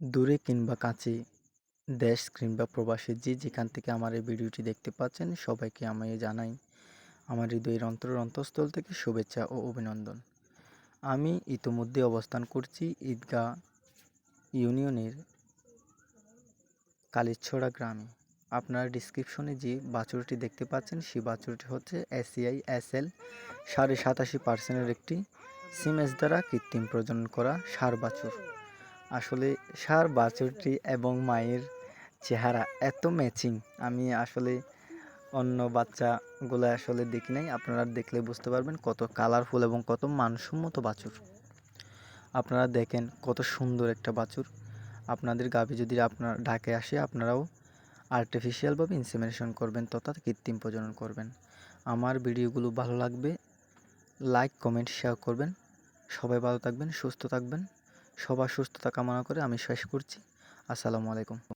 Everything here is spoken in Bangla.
দূরে কিংবা কাছে দেশ কিংবা প্রবাসে যে যেখান থেকে আমার এই ভিডিওটি দেখতে পাচ্ছেন, সবাইকে আমি জানাই আমার হৃদয়ের অন্তর অন্তঃস্থল থেকে শুভেচ্ছা ও অভিনন্দন। আমি ইতোমধ্যে অবস্থান করছি ঈদগাহ ইউনিয়নের কালীছড়া গ্রামে। আপনারা ডিসক্রিপশনে যে বাছুরটি দেখতে পাচ্ছেন, সেই বাছুরটি হচ্ছে এসিআই এস এল সাড়ে সাতাশি পার্সেন্টের একটি সিমেজ দ্বারা কৃত্রিম প্রজনন করা সার বাছুর। আসলে সার, বাছুরটি এবং মায়ের চেহারা এত ম্যাচিং। আমি আসলে অন্য বাচ্চাগুলো আসলে দেখি নাই। আপনারা দেখলে বুঝতে পারবেন কত কালারফুল এবং কত মানসম্মত বাছুর। আপনারা দেখেন কত সুন্দর একটা বাছুর। আপনাদের গাভী যদি আপনার ঢাকে আসে, আপনারাও আর্টিফিশিয়ালভাবে ইনসেমিনেশন করবেন তথা কৃত্রিম প্রজনন করবেন। আমার ভিডিওগুলো ভালো লাগবে লাইক কমেন্ট শেয়ার করবেন। সবাই ভালো থাকবেন, সুস্থ থাকবেন। সবার সুস্থতা কামনা করে আমি শেষ করছি। আসসালামু আলাইকুম।